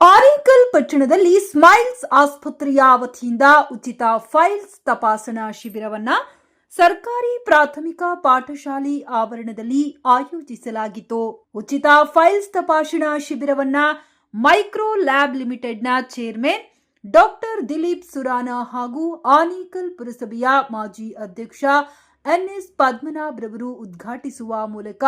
ಆರೇಕಲ್ ಪಟ್ಟಣದಲ್ಲಿ ಸ್ಮೈಲ್ಸ್ ಆಸ್ಪತ್ರೆಯ ವತಿಯಿಂದ ಉಚಿತ ಫೈಲ್ಸ್ ತಪಾಸಣಾ ಶಿಬಿರವನ್ನ ಸರ್ಕಾರಿ ಪ್ರಾಥಮಿಕ ಪಾಠಶಾಲೆ ಆವರಣದಲ್ಲಿ ಆಯೋಜಿಸಲಾಗಿತ್ತು. ಉಚಿತ ಫೈಲ್ಸ್ ತಪಾಸಣಾ ಶಿಬಿರವನ್ನ ಮೈಕ್ರೋ ಲ್ಯಾಬ್ ಲಿಮಿಟೆಡ್ನ ಚೇರ್ಮನ್ ಡಾಕ್ಟರ್ ದಿಲೀಪ್ ಸುರಾನ ಹಾಗೂ ಆನೇಕಲ್ ಪುರಸಭೆಯ ಮಾಜಿ ಅಧ್ಯಕ್ಷ ಎನ್ಎಸ್ ಪದ್ಮನಾಭ್ ರವರು ಉದ್ಘಾಟಿಸುವ ಮೂಲಕ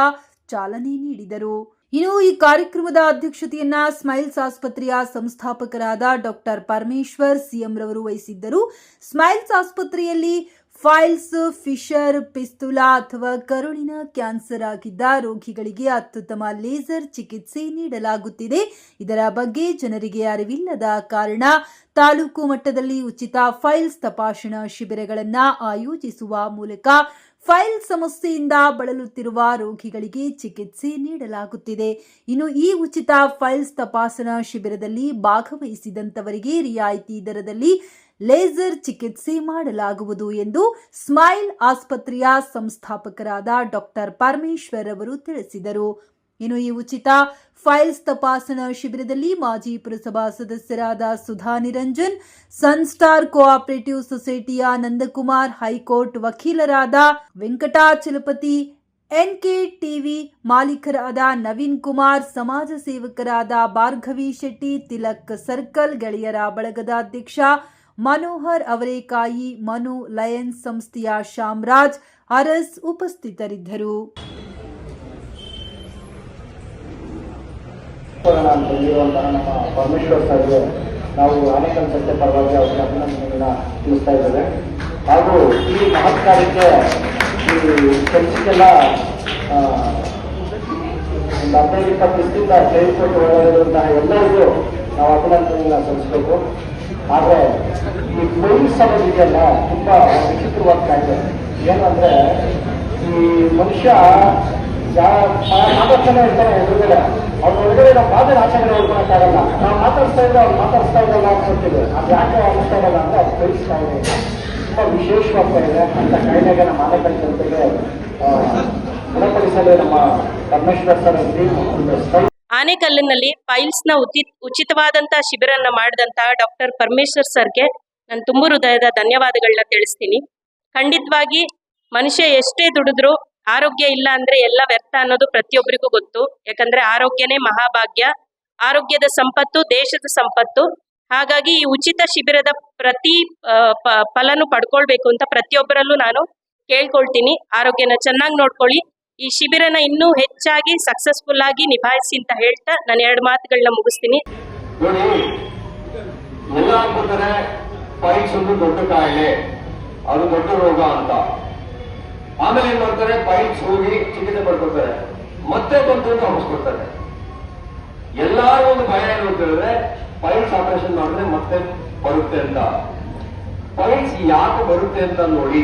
ಚಾಲನೆ ನೀಡಿದರು. ಇನ್ನು ಈ ಕಾರ್ಯಕ್ರಮದ ಅಧ್ಯಕ್ಷತೆಯನ್ನ ಸ್ಮೈಲ್ಸ್ ಆಸ್ಪತ್ರೆಯ ಸಂಸ್ಥಾಪಕರಾದ ಡಾಕ್ಟರ್ ಪರಮೇಶ್ವರ್ ಸಿಎಂ ರವರು ವಹಿಸಿದ್ದರು. ಸ್ಮೈಲ್ಸ್ ಆಸ್ಪತ್ರೆಯಲ್ಲಿ ಫೈಲ್ಸ್, ಫಿಶರ್, ಪಿಸ್ತುಲಾ ಅಥವಾ ಕರುಳಿನ ಕ್ಯಾನ್ಸರ್ ಆಗಿದ್ದ ರೋಗಿಗಳಿಗೆ ಅತ್ಯುತ್ತಮ ಲೇಸರ್ ಚಿಕಿತ್ಸೆ ನೀಡಲಾಗುತ್ತಿದೆ. ಇದರ ಬಗ್ಗೆ ಜನರಿಗೆ ಅರಿವಿಲ್ಲದ ಕಾರಣ ತಾಲೂಕು ಮಟ್ಟದಲ್ಲಿ ಉಚಿತ ಫೈಲ್ಸ್ ತಪಾಸಣಾ ಶಿಬಿರಗಳನ್ನು ಆಯೋಜಿಸುವ ಮೂಲಕ ಫೈಲ್ ಸಮಸ್ಯೆಯಿಂದ ಬಳಲುತ್ತಿರುವ ರೋಗಿಗಳಿಗೆ ಚಿಕಿತ್ಸೆ ನೀಡಲಾಗುತ್ತಿದೆ. ಇನ್ನು ಈ ಉಚಿತ ಫೈಲ್ಸ್ ತಪಾಸಣಾ ಶಿಬಿರದಲ್ಲಿ ಭಾಗವಹಿಸಿದಂತವರಿಗೆ ರಿಯಾಯಿತಿ ದರದಲ್ಲಿ ಲೇಸರ್ ಚಿಕಿತ್ಸೆ ಮಾಡಲಾಗುವುದು ಎಂದು ಸ್ಮೈಲ್ ಆಸ್ಪತ್ರೆಯ ಸಂಸ್ಥಾಪಕರಾದ ಡಾಕ್ಟರ್ ಪರಮೇಶ್ವರ್ ಅವರು ತಿಳಿಸಿದರು. ಇನ್ನು ಈ ಉಚಿತ ಫೈಲ್ಸ್ ತಪಾಸಣಾ ಶಿಬಿರದಲ್ಲಿ ಮಾಜಿ ಪುರಸಭಾ ಸದಸ್ಯರಾದ ಸುಧಾ ನಿರಂಜನ್ ಸನ್ಸ್ಟಾರ್ ಕೋಆಪರೇಟಿವ್ ಸೊಸೈಟಿಯ ನಂದಕುಮಾರ್, ಹೈಕೋರ್ಟ್ ವಕೀಲರಾದ ವೆಂಕಟಾಚಲಪತಿ ಎನ್ಕೆ ಟಿವಿ ಮಾಲೀಕರಾದ ನವೀನ್ ಕುಮಾರ್, ಸಮಾಜ ಸೇವಕರಾದ ಭಾರ್ಗವಿ ಶೆಟ್ಟಿ, ತಿಲಕ್ ಸರ್ಕಲ್ ಗೆಳೆಯರ ಬಳಗದ ಅಧ್ಯಕ್ಷ ಮನೋಹರ್ ಅವರೇಕಾಯಿ, ಮನು ಲಯನ್ಸ್ ಸಂಸ್ಥೆಯ ಶಾಮರಾಜ್ ಅರಸ್ ಉಪಸ್ಥಿತರಿದ್ದರು. ಹೇಳಿರುವಂತಹ ನಮ್ಮ ಪರಮೇಶ್ವರ್ ಸರ್ಗೆ ನಾವು ಅನೇಕ ಸತ್ಯ ಪರವಾಗಿ ಅವರ ಅಭಿನಂದನೆಗಳನ್ನ ತಿಳಿಸ್ತಾ ಇದ್ದೇವೆ. ಹಾಗೂ ಈ ಮಹತ್ ಕಾರ್ಯಕ್ಕೆ ಈ ಕೆಲಸಕ್ಕೆಲ್ಲ ಒಂದು ಹದಿನೈದು ಇಪ್ಪತ್ತು ದಿವಸದಿಂದ ಸೇರಿಸಿಕೊಂಡು ಒಳಗಾಗಿರುವಂತಹ ಎಲ್ಲರಿಗೂ ನಾವು ಅಭಿನಂದನೆಗಳನ್ನ ಸಲ್ಲಿಸಬೇಕು. ಆದರೆ ಈ ಪೊಲೀಸ್ ಸಮಸ್ಯೆ ಇದೆಯಲ್ಲ ತುಂಬಾ ವಿಚಿತ್ರವಾಗ್ತಾ ಇದೆ ಏನಂದ್ರೆ ಈ ಮನುಷ್ಯ ಮಾತಾಡ್ತಾನೆ ಇರ್ತಾನೆ ಎದುರುಗಡೆ ಅವ್ರ ಒಳಗಡೆ ನಾವು ಮಾತಾಡಿ ಆಚರಣೆ ಹೊಡ್ಕೊಳಕ್ಕಾಗಲ್ಲ ನಾವು ಮಾತಾಡ್ತಾ ಇದ್ರೆ ಅವ್ರು ಮಾತಾಡ್ತಾ ಇದ್ದಲ್ಲ ಅನ್ಕೊಳ್ತೀವಿ ಅದು ಯಾಕೆ ಆಗ್ತಾ ಇರಲ್ಲ ಅಂದ್ರೆ ಅದು ಫೈಲ್ಸ್ ಕಾಯಿಲೆ ತುಂಬಾ ವಿಶೇಷವಾಗ್ತಾ ಇದೆ ಅಂತ ಕಾಯಿಲೆಗೆ ನಮ್ಮ ಆನೆಕಲ್ ಜನತೆಗೆ ಗುಣಪಡಿಸಲು ನಮ್ಮ ಪರಮೇಶ್ವರ್ ಸರ್ ಒಂದು ಆನೆಕಲ್ಲಿನಲ್ಲಿ ಫೈಲ್ಸ್ನ ಉಚಿತ ಉಚಿತವಾದಂತಹ ಶಿಬಿರನ್ನ ಮಾಡಿದಂತಹ ಡಾಕ್ಟರ್ ಪರಮೇಶ್ವರ್ ಸರ್ಗೆ ನಾನು ತುಂಬು ಹೃದಯದ ಧನ್ಯವಾದಗಳನ್ನ ತಿಳಿಸ್ತೀನಿ. ಖಂಡಿತವಾಗಿ ಮನುಷ್ಯ ಎಷ್ಟೇ ದುಡಿದ್ರು ಆರೋಗ್ಯ ಇಲ್ಲ ಅಂದ್ರೆ ಎಲ್ಲ ವ್ಯರ್ಥ ಅನ್ನೋದು ಪ್ರತಿಯೊಬ್ಬರಿಗೂ ಗೊತ್ತು. ಯಾಕಂದ್ರೆ ಆರೋಗ್ಯನೇ ಮಹಾಭಾಗ್ಯ. ಆರೋಗ್ಯದ ಸಂಪತ್ತು, ದೇಶದ ಸಂಪತ್ತು. ಹಾಗಾಗಿ ಈ ಉಚಿತ ಶಿಬಿರದ ಪ್ರತಿ ಫಲನು ಪಡ್ಕೊಳ್ಬೇಕು ಅಂತ ಪ್ರತಿಯೊಬ್ಬರಲ್ಲೂ ನಾನು ಕೇಳ್ಕೊಳ್ತೀನಿ. ಆರೋಗ್ಯನ ಚೆನ್ನಾಗಿ ನೋಡ್ಕೊಳ್ಳಿ. ಈ ಶಿಬಿರನ ಇನ್ನೂ ಹೆಚ್ಚಾಗಿ ಸಕ್ಸಸ್ಫುಲ್ ಆಗಿ ನಿಭಾಯಿಸಿ ಅಂತ ಹೇಳ್ತಾ ನಾನು ಎರಡು ಮಾತುಗಳನ್ನ ಮುಗಿಸ್ತೀನಿ. ದೊಡ್ಡ ಕಾಯಿಲೆ. ಅದು ದೊಡ್ಡ ರೋಗ ಅಂತ. ಆಮೇಲೆ ಏನ್ ಮಾಡ್ತಾರೆ? ಪೈಪ್ಸ್ ಹೋಗಿ ಚಿಕಿತ್ಸೆ ಪಡ್ಕೊತಾರೆ ಮತ್ತೆ ಬಂತು ಅಂತ ವಾಪಸ್ಕೊಡ್ತಾರೆ ಎಲ್ಲಾರು ಒಂದು ಭಯ ಏನು ಅಂತ ಹೇಳಿದ್ರೆ ಪೈಲ್ಸ್ ಆಪರೇಷನ್ ಮಾಡಿದ್ರೆ ಮತ್ತೆ ಬರುತ್ತೆ ಅಂತ. ಪೈಲ್ಸ್ ಯಾಕೆ ಬರುತ್ತೆ ಅಂತ ನೋಡಿ,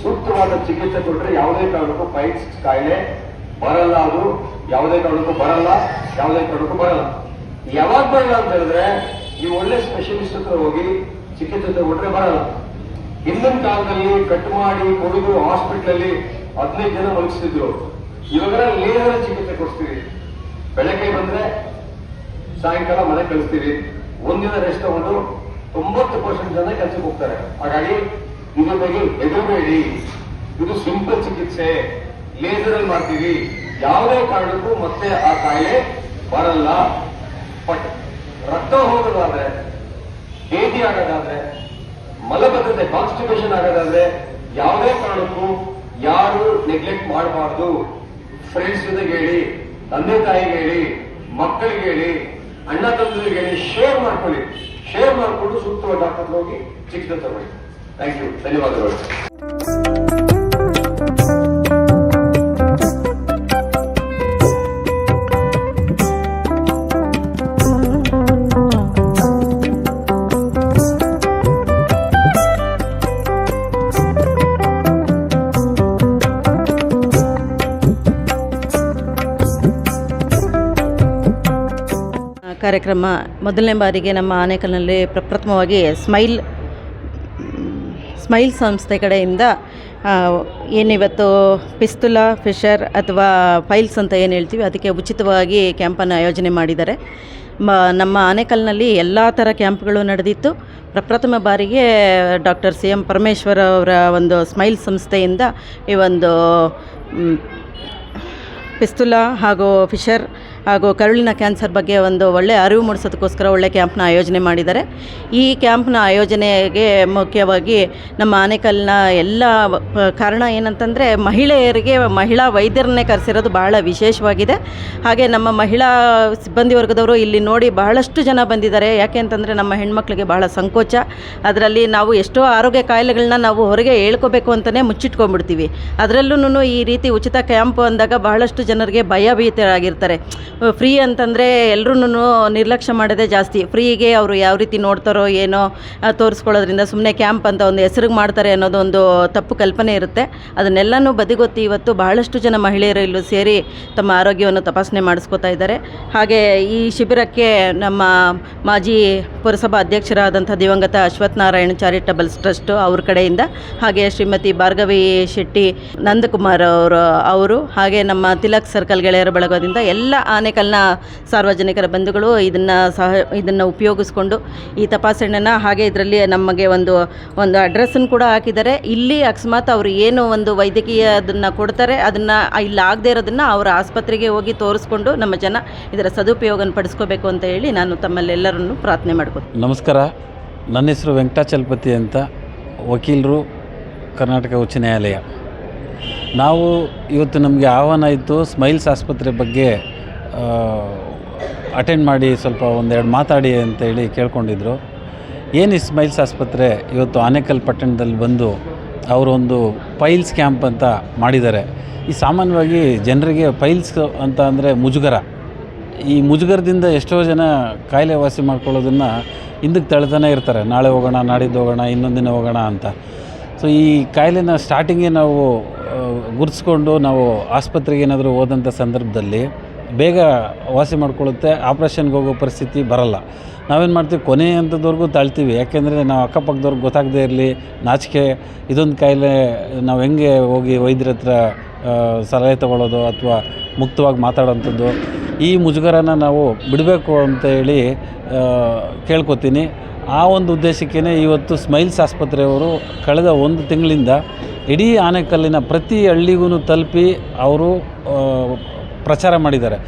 ಸೂಕ್ತವಾದ ಚಿಕಿತ್ಸೆ ಕೊಟ್ಟರೆ ಯಾವುದೇ ಕಾರಣಕ್ಕೂ ಪೈಲ್ಸ್ ಕಾಯಿಲೆ ಬರಲ್ಲ ಅದು. ಯಾವುದೇ ಕಾರಣಕ್ಕೂ ಬರಲ್ಲ, ಯಾವುದೇ ಕಾರಣಕ್ಕೂ ಬರಲ್ಲ. ಯಾವಾಗ ಬರಲ್ಲ ಅಂತ ಹೇಳಿದ್ರೆ ನೀವು ಒಳ್ಳೆ ಸ್ಪೆಷಲಿಸ್ಟ್ ಹತ್ರ ಹೋಗಿ ಚಿಕಿತ್ಸೆ ತಗೊಂಡ್ರೆ ಬರಲ್ಲ. ಹಿಂದಿನ ಕಾಲದಲ್ಲಿ ಕಟ್ ಮಾಡಿ ಕೊಡುದು ಹಾಸ್ಪಿಟಲ್ ಅಲ್ಲಿ ಹದಿನೈದು ಜನ ಮಲಗಿಸ್ತಿದ್ರು ಇವಾಗ ಲೇಹರ ಚಿಕಿತ್ಸೆ ಕೊಡ್ತೀವಿ ಬೆಳಗ್ಗೆ ಬಂದ್ರೆ ಸಾಯಂಕಾಲ ಮನೆ ಕಳಿಸ್ತೀವಿ ಒಂದಿನ ರೆಸ್ಟ್ ತಗೊಂಡು ತೊಂಬತ್ತು ಪರ್ಸೆಂಟ್ ಜನ ಕೆಲಸಕ್ಕೆ ಹೋಗ್ತಾರೆ. ಹಾಗಾಗಿ ಇದ್ರ ಬಗ್ಗೆ ಹೆದರಬೇಡಿ. ಇದು ಸಿಂಪಲ್ ಚಿಕಿತ್ಸೆ. ಲೇಸರ್ ಅಲ್ಲಿ ಮಾಡ್ತೀವಿ ಯಾವುದೇ ಕಾರಣಕ್ಕೂ ಮತ್ತೆ ಆ ಕಾಯಿಲೆ ಬರಲ್ಲ. ಬಟ್ ರಕ್ತ ಹೋಗೋದಾದ್ರೆ ಭೇಟಿ ಆಗೋದಾದ್ರೆ ಮಲಬದ್ಧತೆ ಕಾನ್ಸ್ಟಿಟ್ಯೂಷನ್ ಆಗೋದಾದ್ರೆ ಯಾವುದೇ ಕಾರಣಕ್ಕೂ ಯಾರು ನೆಗ್ಲೆಕ್ಟ್ ಮಾಡಬಾರ್ದು. ಫ್ರೆಂಡ್ಸ್ ಜೊತೆಗೆ ಹೇಳಿ, ತಂದೆ ತಾಯಿಗೆ ಹೇಳಿ, ಮಕ್ಕಳಿಗೆ ಹೇಳಿ, ಅಣ್ಣ ತಂದೆಗೆ ಹೇಳಿ ಶೇರ್ ಮಾಡ್ಕೊಳ್ಳಿ. ಶೇರ್ ಮಾಡಿಕೊಂಡು ಸೂಕ್ತವಾದ ಡಾಕ್ಟರ್ ಹೋಗಿ ಚಿಕಿತ್ಸೆ ತಗೊಳ್ಳಿ. ಥ್ಯಾಂಕ್ ಯು ಧನ್ಯವಾದಗಳು. ಕಾರ್ಯಕ್ರಮ ಮೊದಲನೇ ಬಾರಿಗೆ ನಮ್ಮ ಆನೇಕಲ್ನಲ್ಲಿ ಪ್ರಪ್ರಥಮವಾಗಿ ಸ್ಮೈಲ್ ಸ್ಮೈಲ್ ಸಂಸ್ಥೆ ಕಡೆಯಿಂದ ಏನಿವತ್ತು ಪಿಸ್ತುಲಾ, ಫಿಶರ್ ಅಥವಾ ಫೈಲ್ಸ್ ಅಂತ ಏನು ಹೇಳ್ತೀವಿ, ಅದಕ್ಕೆ ಉಚಿತವಾಗಿ ಕ್ಯಾಂಪನ್ನು ಆಯೋಜನೆ ಮಾಡಿದ್ದಾರೆ. ಮ, ನಮ್ಮ ಆನೇಕಲ್ನಲ್ಲಿ ಎಲ್ಲ ಥರ ಕ್ಯಾಂಪ್ಗಳು ನಡೆದಿತ್ತು. ಪ್ರಪ್ರಥಮ ಬಾರಿಗೆ ಡಾಕ್ಟರ್ ಸಿ ಎಂ ಪರಮೇಶ್ವರ್ ಅವರ ಒಂದು ಸ್ಮೈಲ್ ಸಂಸ್ಥೆಯಿಂದ ಈ ಒಂದು ಪಿಸ್ತುಲ ಹಾಗೂ ಫಿಶರ್ ಹಾಗೂ ಕರುಳಿನ ಕ್ಯಾನ್ಸರ್ ಬಗ್ಗೆ ಒಂದು ಒಳ್ಳೆಯ ಅರಿವು ಮೂಡಿಸೋದಕ್ಕೋಸ್ಕರ ಒಳ್ಳೆ ಕ್ಯಾಂಪ್ನ ಆಯೋಜನೆ ಮಾಡಿದ್ದಾರೆ. ಈ ಕ್ಯಾಂಪ್ನ ಆಯೋಜನೆಗೆ ಮುಖ್ಯವಾಗಿ ನಮ್ಮ ಆನೇಕಲ್ನ ಎಲ್ಲ ಕಾರಣ ಏನಂತಂದರೆ ಮಹಿಳೆಯರಿಗೆ, ಮಹಿಳಾ ವೈದ್ಯರನ್ನೇ ಕರೆಸಿರೋದು ಬಹಳ ವಿಶೇಷವಾಗಿದೆ. ಹಾಗೆ ನಮ್ಮ ಮಹಿಳಾ ಸಿಬ್ಬಂದಿ ವರ್ಗದವರು ಇಲ್ಲಿ ನೋಡಿ ಬಹಳಷ್ಟು ಜನ ಬಂದಿದ್ದಾರೆ. ಯಾಕೆ ಅಂತಂದರೆ ನಮ್ಮ ಹೆಣ್ಮಕ್ಳಿಗೆ ಬಹಳ ಸಂಕೋಚ. ಅದರಲ್ಲಿ ನಾವು ಎಷ್ಟೋ ಆರೋಗ್ಯ ಕಾಯಿಲೆಗಳನ್ನ ನಾವು ಹೊರಗೆ ಹೇಳ್ಕೋಬೇಕು ಅಂತಲೇ ಮುಚ್ಚಿಟ್ಕೊಂಡ್ಬಿಡ್ತೀವಿ. ಅದರಲ್ಲೂ ಈ ರೀತಿ ಉಚಿತ ಕ್ಯಾಂಪ್ ಅಂದಾಗ ಬಹಳಷ್ಟು ಜನರಿಗೆ ಭಯಭೀತರಾಗಿರ್ತಾರೆ. ಫ್ರೀ ಅಂತಂದರೆ ಎಲ್ಲರೂ ನಿರ್ಲಕ್ಷ್ಯ ಮಾಡೋದೇ ಜಾಸ್ತಿ. ಫ್ರೀಗೆ ಅವರು ಯಾವ ರೀತಿ ನೋಡ್ತಾರೋ ಏನೋ ಆ, ತೋರಿಸ್ಕೊಳ್ಳೋದ್ರಿಂದ ಸುಮ್ಮನೆ ಕ್ಯಾಂಪ್ ಅಂತ ಒಂದು ಹೆಸರಿಗೆ ಮಾಡ್ತಾರೆ ಅನ್ನೋದು ಒಂದು ತಪ್ಪು ಕಲ್ಪನೆ ಇರುತ್ತೆ. ಅದನ್ನೆಲ್ಲನೂ ಬದಿಗೊತ್ತಿ ಇವತ್ತು ಬಹಳಷ್ಟು ಜನ ಮಹಿಳೆಯರು ಇಲ್ಲೂ ಸೇರಿ ತಮ್ಮ ಆರೋಗ್ಯವನ್ನು ತಪಾಸಣೆ ಮಾಡಿಸ್ಕೋತಾ ಇದ್ದಾರೆ. ಹಾಗೆ ಈ ಶಿಬಿರಕ್ಕೆ ನಮ್ಮ ಮಾಜಿ ಪುರಸಭಾ ಅಧ್ಯಕ್ಷರಾದಂಥ ದಿವಂಗತ ಅಶ್ವತ್ಥನಾರಾಯಣ ನಾರಾಯಣ್ ಚಾರಿಟಬಲ್ಸ್ ಟ್ರಸ್ಟ್ ಅವ್ರ ಕಡೆಯಿಂದ ಹಾಗೆ ಶ್ರೀಮತಿ ಭಾರ್ಗವಿ ಶೆಟ್ಟಿ ನಂದಕುಮಾರ್ ಅವರು ಅವರು ಹಾಗೆ ನಮ್ಮ ತಿಲಕ್ ಸರ್ಕಲ್ ಗೆಳೆಯರ ಬಳಗದಿಂದ ಎಲ್ಲ ಆನೇಕಲ್ನ ಸಾರ್ವಜನಿಕರ ಬಂಧುಗಳು ಇದನ್ನು ಸಹ, ಇದನ್ನು ಉಪಯೋಗಿಸ್ಕೊಂಡು ಈ ತಪಾಸಣೆನ ಹಾಗೆ ಇದರಲ್ಲಿ ನಮಗೆ ಒಂದು ಒಂದು ಅಡ್ರೆಸ್ಸನ್ನು ಕೂಡ ಹಾಕಿದ್ದಾರೆ. ಇಲ್ಲಿ ಅಕಸ್ಮಾತ್ ಅವರು ಏನು ಒಂದು ವೈದ್ಯಕೀಯ ಅದನ್ನು ಕೊಡ್ತಾರೆ, ಅದನ್ನು ಇಲ್ಲಿ ಆಗದೆ ಇರೋದನ್ನು ಅವರ ಆಸ್ಪತ್ರೆಗೆ ಹೋಗಿ ತೋರಿಸ್ಕೊಂಡು ನಮ್ಮ ಜನ ಇದರ ಸದುಪಯೋಗನ ಪಡಿಸ್ಕೋಬೇಕು ಅಂತ ಹೇಳಿ ನಾನು ತಮ್ಮಲ್ಲೆಲ್ಲರನ್ನು ಪ್ರಾರ್ಥನೆ ಮಾಡ್ಕೊತೀನಿ ನಮಸ್ಕಾರ. ನನ್ನ ಹೆಸರು ವೆಂಕಟಾಚಲಪತಿ ಅಂತ ವಕೀಲರು ಕರ್ನಾಟಕ ಉಚ್ಚ ನ್ಯಾಯಾಲಯ. ನಾವು ಇವತ್ತು ನಮಗೆ ಆಹ್ವಾನ ಇತ್ತು ಸ್ಮೈಲ್ಸ್ ಆಸ್ಪತ್ರೆ ಬಗ್ಗೆ ಅಟೆಂಡ್ ಮಾಡಿ ಸ್ವಲ್ಪ ಒಂದೆರಡು ಮಾತಾಡಿ ಅಂತೇಳಿ ಕೇಳ್ಕೊಂಡಿದ್ರು. ಏನು ಸ್ಮೈಲ್ಸ್ ಆಸ್ಪತ್ರೆ ಇವತ್ತು ಆನೇಕಲ್ ಪಟ್ಟಣದಲ್ಲಿ ಬಂದು ಅವರೊಂದು ಪೈಲ್ಸ್ ಕ್ಯಾಂಪ್ ಅಂತ ಮಾಡಿದ್ದಾರೆ. ಈ ಸಾಮಾನ್ಯವಾಗಿ ಜನರಿಗೆ ಪೈಲ್ಸ್ ಅಂತ ಅಂದರೆ ಮುಜುಗರ. ಈ ಮುಜುಗರದಿಂದ ಎಷ್ಟೋ ಜನ ಕಾಯಿಲೆ ವಾಸಿ ಮಾಡ್ಕೊಳ್ಳೋದನ್ನು ಹಿಂದಕ್ಕೆ ತಳ್ತಾನೆ ಇರ್ತಾರೆ. ನಾಳೆ ಹೋಗೋಣ, ನಾಡಿದ್ದು ಹೋಗೋಣ, ಇನ್ನೊಂದು ದಿನ ಹೋಗೋಣ ಅಂತ. ಸೊ ಈ ಕಾಯಿಲೆನ ಸ್ಟಾರ್ಟಿಂಗೇ ನಾವು ಗುರ್ಸ್ಕೊಂಡು ನಾವು ಆಸ್ಪತ್ರೆಗೆ ಏನಾದರೂ ಹೋದಂಥ ಸಂದರ್ಭದಲ್ಲಿ ಬೇಗ ವಾಸಿ ಮಾಡ್ಕೊಳ್ಳುತ್ತೆ ಆಪ್ರೇಷನ್ಗೆ ಹೋಗೋ ಪರಿಸ್ಥಿತಿ ಬರಲ್ಲ. ನಾವೇನು ಮಾಡ್ತೀವಿ, ಕೊನೆ ಹಂತದವರೆಗೂ ತಾಳ್ತೀವಿ. ಯಾಕೆಂದರೆ ನಾವು ಅಕ್ಕಪಕ್ಕದವ್ರಿಗೆ ಗೊತ್ತಾಗದೆ ಇರಲಿ, ನಾಚಿಕೆ, ಇದೊಂದು ಕಾಯಿಲೆ ನಾವು ಹೆಂಗೆ ಹೋಗಿ ವೈದ್ಯರ ಹತ್ರ ಸಲಹೆ ತಗೊಳ್ಳೋದು ಅಥವಾ ಮುಕ್ತವಾಗಿ ಮಾತಾಡೋಂಥದ್ದು, ಈ ಮುಜುಗರನ ನಾವು ಬಿಡಬೇಕು ಅಂತ ಹೇಳಿ ಕೇಳ್ಕೊತೀನಿ. ಆ ಒಂದು ಉದ್ದೇಶಕ್ಕೇ ಇವತ್ತು ಸ್ಮೈಲ್ಸ್ ಆಸ್ಪತ್ರೆಯವರು ಕಳೆದ ಒಂದು ತಿಂಗಳಿಂದ ಇಡೀ ಆನೆಕಲ್ಲಿನ ಪ್ರತಿ ಹಳ್ಳಿಗೂ ತಲುಪಿ, ಅವರು ಪ್ರಚಾರ ಮಾಡಿದ್ದಾರೆ.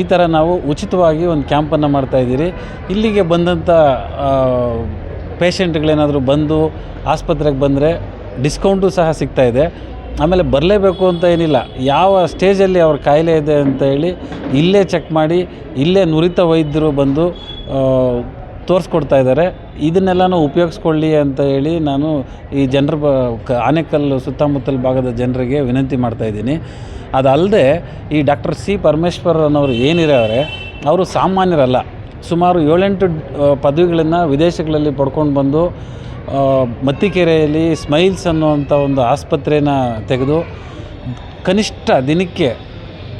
ಈ ಥರ ನಾವು ಉಚಿತವಾಗಿ ಒಂದು ಕ್ಯಾಂಪನ್ನು ಮಾಡ್ತಾಯಿದ್ದೀರಿ ಇಲ್ಲಿಗೆ ಬಂದಂಥ ಪೇಷಂಟ್ಗಳೇನಾದರೂ ಬಂದು ಆಸ್ಪತ್ರೆಗೆ ಬಂದರೆ ಡಿಸ್ಕೌಂಟು ಸಹ ಸಿಗ್ತಾ ಇದೆ. ಆಮೇಲೆ ಬರಲೇಬೇಕು ಅಂತ ಏನಿಲ್ಲ. ಯಾವ ಸ್ಟೇಜಲ್ಲಿ ಅವ್ರ ಕಾಯಿಲೆ ಇದೆ ಅಂತ ಹೇಳಿ ಇಲ್ಲೇ ಚೆಕ್ ಮಾಡಿ, ಇಲ್ಲೇ ನುರಿತ ವೈದ್ಯರು ಬಂದು ತೋರಿಸ್ಕೊಡ್ತಾ ಇದ್ದಾರೆ. ಇದನ್ನೆಲ್ಲನೂ ಉಪಯೋಗಿಸ್ಕೊಳ್ಳಿ ಅಂತ ಹೇಳಿ ನಾನು ಈ ಜನರ ಬ, ಕ, ಆನೆಕಲ್ಲು ಸುತ್ತಮುತ್ತಲ ಭಾಗದ ಜನರಿಗೆ ವಿನಂತಿ ಮಾಡ್ತಾ ಇದ್ದೀನಿ. ಅದಲ್ಲದೆ ಈ ಡಾಕ್ಟರ್ ಸಿ ಪರಮೇಶ್ವರ್ ಅನ್ನೋರು ಏನಿರೋರೆ, ಅವರು ಸಾಮಾನ್ಯರಲ್ಲ. ಸುಮಾರು ಏಳೆಂಟು ಪದವಿಗಳನ್ನು ವಿದೇಶಗಳಲ್ಲಿ ಪಡ್ಕೊಂಡು ಬಂದು ಮತ್ತಿಕೆರೆಯಲ್ಲಿ ಸ್ಮೈಲ್ಸ್ ಅನ್ನುವಂಥ ಒಂದು ಆಸ್ಪತ್ರೆನ ತೆಗೆದು ಕನಿಷ್ಠ ದಿನಕ್ಕೆ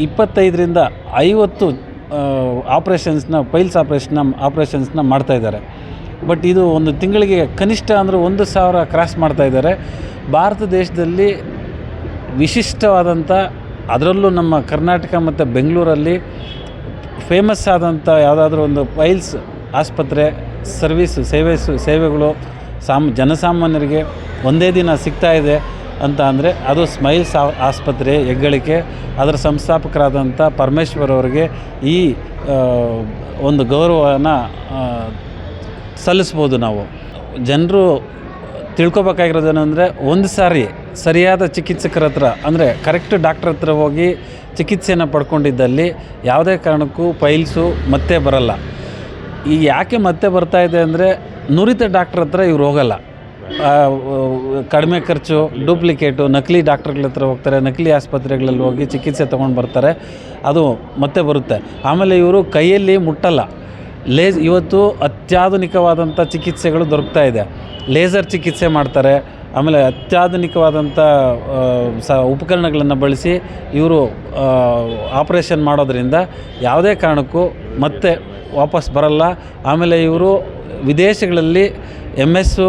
ಇಪ್ಪತ್ತೈದರಿಂದ ಐವತ್ತು ಆಪ್ರೇಷನ್ಸ್ನ ಪೈಲ್ಸ್ ಆಪ್ರೇಷನ್ನ ಆಪ್ರೇಷನ್ಸ್ನ ಮಾಡ್ತಾಯಿದ್ದಾರೆ ಬಟ್ ಇದು ಒಂದು ತಿಂಗಳಿಗೆ ಕನಿಷ್ಠ ಅಂದರೆ ಒಂದು ಸಾವಿರ ಕ್ರಾಸ್ ಮಾಡ್ತಾ ಇದ್ದಾರೆ. ಭಾರತ ದೇಶದಲ್ಲಿ ವಿಶಿಷ್ಟವಾದಂಥ ಅದರಲ್ಲೂ ನಮ್ಮ ಕರ್ನಾಟಕ ಮತ್ತು ಬೆಂಗಳೂರಲ್ಲಿ ಫೇಮಸ್ ಆದಂಥ ಯಾವುದಾದ್ರೂ ಒಂದು ಪೈಲ್ಸ್ ಆಸ್ಪತ್ರೆ ಸರ್ವಿಸ್ ಸೇವೆ, ಸೇವೆಗಳು, ಸಾಮ್, ಜನಸಾಮಾನ್ಯರಿಗೆ ಒಂದೇ ದಿನ ಸಿಗ್ತಾ ಇದೆ. ಅಂತ ಅಂದರೆ ಅದು ಸ್ಮೈಲ್ಸ್ ಆಸ್ಪತ್ರೆ, ಹೆಗ್ಗಳಿಕೆ, ಅದರ ಸಂಸ್ಥಾಪಕರಾದಂಥ ಪರಮೇಶ್ವರ್ ಅವರಿಗೆ ಈ ಒಂದು ಗೌರವನ ಸಲ್ಲಿಸ್ಬೋದು ನಾವು. ಜನರು ತಿಳ್ಕೊಬೇಕಾಗಿರೋದೇನೆಂದರೆ ಒಂದು ಸಾರಿ ಸರಿಯಾದ ಚಿಕಿತ್ಸಕರ ಹತ್ರ, ಅಂದರೆ ಕರೆಕ್ಟ್ ಡಾಕ್ಟ್ರ್ ಹತ್ರ ಹೋಗಿ ಚಿಕಿತ್ಸೆಯನ್ನು ಪಡ್ಕೊಂಡಿದ್ದಲ್ಲಿ ಯಾವುದೇ ಕಾರಣಕ್ಕೂ ಫೈಲ್ಸು ಮತ್ತೆ ಬರಲ್ಲ. ಈಗ ಯಾಕೆ ಮತ್ತೆ ಬರ್ತಾ ಇದೆ ಅಂದರೆ ನುರಿತ ಡಾಕ್ಟ್ರ್ ಹತ್ರ ಇವ್ರು ಹೋಗಲ್ಲ. ಕಡಿಮೆ ಖರ್ಚು ಡೂಪ್ಲಿಕೇಟು ನಕಲಿ ಡಾಕ್ಟರ್ಗಳ ಹತ್ರ ಹೋಗ್ತಾರೆ, ನಕಲಿ ಆಸ್ಪತ್ರೆಗಳಲ್ಲಿ ಹೋಗಿ ಚಿಕಿತ್ಸೆ ತೊಗೊಂಡು ಬರ್ತಾರೆ. ಅದು ಮತ್ತೆ ಬರುತ್ತೆ. ಆಮೇಲೆ ಇವರು ಕೈಯಲ್ಲಿ ಮುಟ್ಟಲ್ಲ. ಲೇಸ್, ಇವತ್ತು ಅತ್ಯಾಧುನಿಕವಾದಂಥ ಚಿಕಿತ್ಸೆಗಳು ದೊರಕ್ತಾ ಇದೆ. ಲೇಸರ್ ಚಿಕಿತ್ಸೆ ಮಾಡ್ತಾರೆ. ಆಮೇಲೆ ಅತ್ಯಾಧುನಿಕವಾದಂಥ ಸ, ಉಪಕರಣಗಳನ್ನು ಬಳಸಿ ಇವರು ಆಪ್ರೇಷನ್ ಮಾಡೋದರಿಂದ ಯಾವುದೇ ಕಾರಣಕ್ಕೂ ಮತ್ತೆ ವಾಪಸ್ ಬರಲ್ಲ. ಆಮೇಲೆ ಇವರು ವಿದೇಶಗಳಲ್ಲಿ ಎಂ ಎಸ್ಸು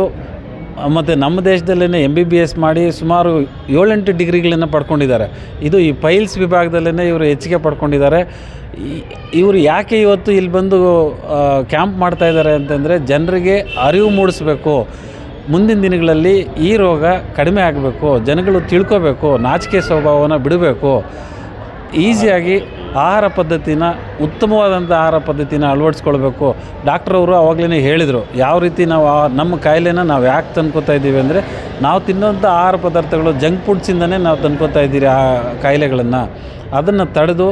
ಮತ್ತು ನಮ್ಮ ದೇಶದಲ್ಲೇ ಎಂ ಬಿ ಬಿ ಎಸ್ ಮಾಡಿ ಸುಮಾರು ಏಳೆಂಟು ಡಿಗ್ರಿಗಳನ್ನು ಪಡ್ಕೊಂಡಿದ್ದಾರೆ. ಇದು ಈ ಪೈಲ್ಸ್ ವಿಭಾಗದಲ್ಲೇ ಇವರು ಹೆಚ್ಚಿಗೆ ಪಡ್ಕೊಂಡಿದ್ದಾರೆ. ಇವರು ಯಾಕೆ ಇವತ್ತು ಇಲ್ಲಿ ಬಂದು ಕ್ಯಾಂಪ್ ಮಾಡ್ತಾ ಇದ್ದಾರೆ ಅಂತಂದರೆ ಜನರಿಗೆ ಅರಿವು ಮೂಡಿಸ್ಬೇಕು. ಮುಂದಿನ ದಿನಗಳಲ್ಲಿ ಈ ರೋಗ ಕಡಿಮೆ ಆಗಬೇಕು. ಜನಗಳು ತಿಳ್ಕೋಬೇಕು. ನಾಚಿಕೆ ಸ್ವಭಾವನ ಬಿಡಬೇಕು. ಈಸಿಯಾಗಿ ಆಹಾರ ಪದ್ಧತಿನ ಉತ್ತಮವಾದಂಥ ಆಹಾರ ಪದ್ಧತಿನ ಅಳವಡಿಸ್ಕೊಳ್ಬೇಕು. ಡಾಕ್ಟ್ರವರು ಆವಾಗಲೇ ಹೇಳಿದರು, ಯಾವ ರೀತಿ ನಾವು ನಮ್ಮ ಕಾಯಿಲೆನ ನಾವು ಯಾಕೆ ತಂದ್ಕೋತಾ ಇದ್ದೀವಿ ಅಂದರೆ, ನಾವು ತಿನ್ನೋಂಥ ಆಹಾರ ಪದಾರ್ಥಗಳು ಜಂಕ್ ಫುಡ್ಸಿಂದನೇ ನಾವು ತಂದ್ಕೋತಾ ಇದ್ದೀರಿ ಆ ಕಾಯಿಲೆಗಳನ್ನು. ಅದನ್ನು ತಡೆದು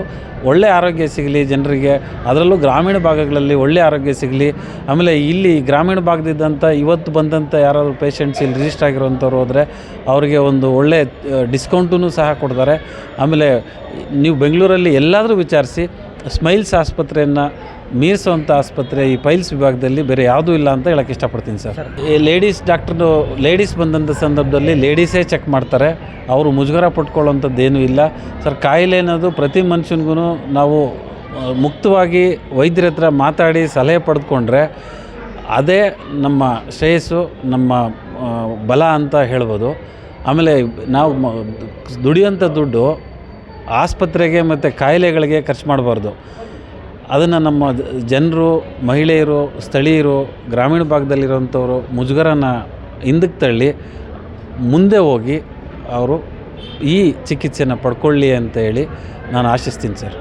ಒಳ್ಳೆ ಆರೋಗ್ಯ ಸಿಗಲಿ ಜನರಿಗೆ. ಅದರಲ್ಲೂ ಗ್ರಾಮೀಣ ಭಾಗಗಳಲ್ಲಿ ಒಳ್ಳೆ ಆರೋಗ್ಯ ಸಿಗಲಿ. ಆಮೇಲೆ ಇಲ್ಲಿ ಗ್ರಾಮೀಣ ಭಾಗದಿದ್ದಂಥ ಇವತ್ತು ಬಂದಂಥ ಯಾರಾದರೂ ಪೇಷಂಟ್ಸ್ ಇಲ್ಲಿ ರಿಜಿಸ್ಟರ್ ಆಗಿರುವಂಥವ್ರು ಹೋದರೆ ಅವರಿಗೆ ಒಂದು ಒಳ್ಳೆ ಡಿಸ್ಕೌಂಟೂ ಸಹ ಕೊಡ್ತಾರೆ. ಆಮೇಲೆ ನೀವು ಬೆಂಗಳೂರಲ್ಲಿ ಎಲ್ಲಾದರೂ ವಿಚಾರಿಸಿ ಸ್ಮೈಲ್ಸ್ ಆಸ್ಪತ್ರೆಯನ್ನು ಮೀರಿಸುವಂಥ ಆಸ್ಪತ್ರೆ ಈ ಪೈಲ್ಸ್ ವಿಭಾಗದಲ್ಲಿ ಬೇರೆ ಯಾವುದೂ ಇಲ್ಲ ಅಂತ ಹೇಳಕ್ಕೆ ಇಷ್ಟಪಡ್ತೀನಿ ಸರ್. ಈ ಲೇಡೀಸ್ ಡಾಕ್ಟ್ರು ಲೇಡೀಸ್ ಬಂದಂಥ ಸಂದರ್ಭದಲ್ಲಿ ಲೇಡೀಸೇ ಚೆಕ್ ಮಾಡ್ತಾರೆ. ಅವರು ಮುಜುಗರ ಪಟ್ಕೊಳ್ಳೋಂಥದ್ದೇನೂ ಇಲ್ಲ. ಸರ್ ಕಾಯಿಲೆ ಅನ್ನೋದು ಪ್ರತಿ ಮನುಷ್ಯನಿಗೂ ನಾವು ಮುಕ್ತವಾಗಿ ವೈದ್ಯರ ಹತ್ರ ಮಾತಾಡಿ ಸಲಹೆ ಪಡೆದುಕೊಂಡ್ರೆ ಅದೇ ನಮ್ಮ ಶ್ರೇಯಸ್ಸು ನಮ್ಮ ಬಲ ಅಂತ ಹೇಳ್ಬೋದು. ಆಮೇಲೆ ನಾವು ದುಡಿಯುವಂಥ ದುಡಿಯೋಂಥ ದುಡ್ಡು ಆಸ್ಪತ್ರೆಗೆ ಮತ್ತು ಕಾಯಿಲೆಗಳಿಗೆ ಖರ್ಚು ಮಾಡಬಾರ್ದು. ಅದನ್ನು ನಮ್ಮ ಜನರು, ಮಹಿಳೆಯರು, ಸ್ಥಳೀಯರು, ಗ್ರಾಮೀಣ ಭಾಗದಲ್ಲಿರೋಂಥವ್ರು ಮುಜುಗರನ ಹಿಂದಕ್ಕೆ ತಳ್ಳಿ ಮುಂದೆ ಹೋಗಿ ಅವರು ಈ ಚಿಕಿತ್ಸೆನ ಪಡ್ಕೊಳ್ಳಿ ಅಂತ ಹೇಳಿ ನಾನು ಆಶಿಸ್ತೀನಿ ಸರ್.